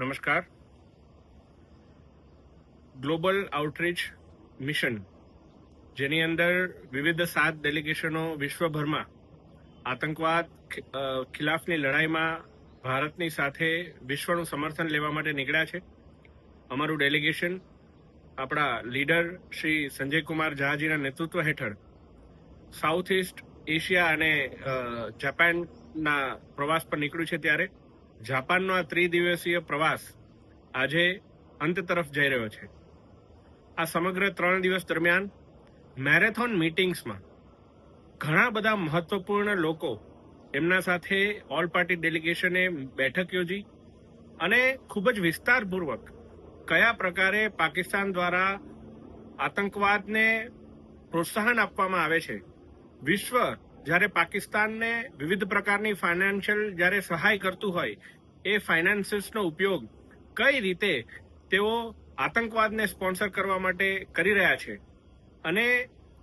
નમસ્કાર. Global outreach mission જેની અંદર વિવિધ સાત ડેલિગેશનો વિશ્વભરમાં આતંકવાદ ખિલાફની લડાઈમાં ભારતની સાથે વિશ્વનું સમર્થન લેવા માટે નીકળ્યા છે. અમારું ડેલિગેશન આપણા લીડર શ્રી સંજય કુમાર ઝાજીના નેતૃત્વ હેઠળ સાઉથ ઇસ્ટ એશિયા અને જાપાનના પ્રવાસ પર નીકળ્યું છે ત્યારે જાપાનનો આ ત્રિદિવસીય પ્રવાસ આજે અંત તરફ જઈ રહ્યો છે. આ સમગ્ર ત્રણ દિવસ દરમિયાન મેરેથોન મિટિંગ્સમાં ઘણા બધા મહત્વપૂર્ણ લોકો એમના સાથે ઓલ પાર્ટી ડેલિગેશને બેઠક યોજી અને ખૂબ જ વિસ્તારપૂર્વક કયા પ્રકારે પાકિસ્તાન દ્વારા આતંકવાદને પ્રોત્સાહન આપવામાં આવે છે. વિશ્વ જ્યારે પાકિસ્તાનને વિવિધ પ્રકારની ફાઇનાન્શિયલ જ્યારે સહાય કરતું હોય, એ ફાઇનાન્સીસનો ઉપયોગ કઈ રીતે તેઓ આતંકવાદને સ્પોન્સર કરવા માટે કરી રહ્યા છે અને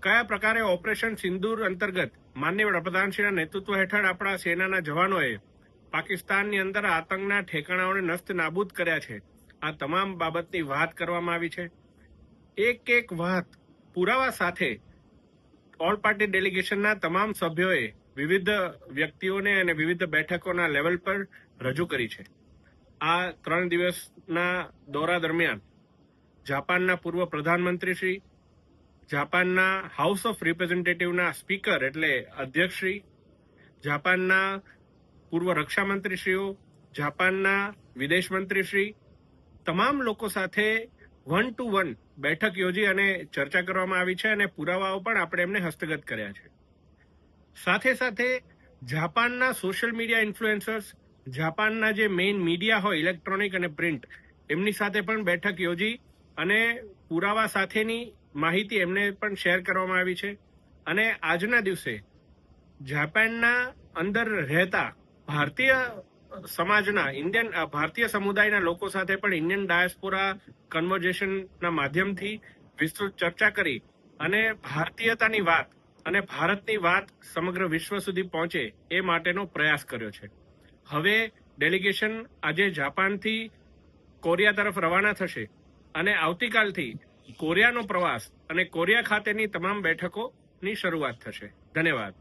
કયા પ્રકારે ઓપરેશન સિંદૂર અંતર્ગત માન્ય વડાપ્રધાનશ્રીના નેતૃત્વ હેઠળ આપણા સેનાના જવાનોએ પાકિસ્તાનની અંદર આતંકના ઠેકાણાઓને નસ્ત નાબૂદ કર્યા છે? આ તમામ બાબતની વાત કરવામાં આવી છે. એક એક વાત પુરાવા સાથે ઓલ પાર્ટી ડેલિગેશનના તમામ સભ્યોએ વિવિધ વ્યક્તિઓને અને વિવિધ બેઠકોના લેવલ પર રજૂ કરી છે. આ ત્રણ દિવસના દોરા દરમિયાન જાપાનના પૂર્વ પ્રધાનમંત્રી શ્રી, જાપાનના હાઉસ ઓફ રિપ્રેઝેન્ટેટિવના સ્પીકર એટલે અધ્યક્ષશ્રી જાપાનના પૂર્વ રક્ષામંત્રીશ્રીઓ જાપાનના વિદેશ મંત્રીશ્રી તમામ લોકો સાથે વન ટુ વન બેઠક યોજી અને ચર્ચા કરવામાં આવી છે અને પુરાવાઓ પણ આપણે એમને હસ્તગત કર્યા છે. સાથે સાથે જાપાનના સોશિયલ મીડિયા ઇન્ફ્લુએન્સર્સ જાપાનના જે મેઇન મીડિયા હોય ઇલેક્ટ્રોનિક અને પ્રિન્ટ એમની સાથે પણ બેઠક યોજી અને પુરાવા સાથેની માહિતી એમને પણ શેર કરવામાં આવી છે. અને આજના દિવસે જાપાનના અંદર રહેતા ભારતીય સમાજના ઇન્ડિયન ભારતીય સમુદાયના લોકો સાથે પણ ઇન્ડિયન ડાયસ્પોરા કન્વર્ઝેશનના માધ્યમથી વિસ્તૃત ચર્ચા કરી અને ભારતીયતાની વાત અને ભારતની વાત સમગ્ર વિશ્વ સુધી પહોંચે એ માટેનો પ્રયાસ કર્યો છે. હવે ડેલિગેશન આજે જાપાનથી કોરિયા તરફ રવાના થશે અને આવતીકાલથી કોરિયાનો પ્રવાસ અને કોરિયા ખાતેની તમામ બેઠકોની શરૂઆત થશે. ધન્યવાદ.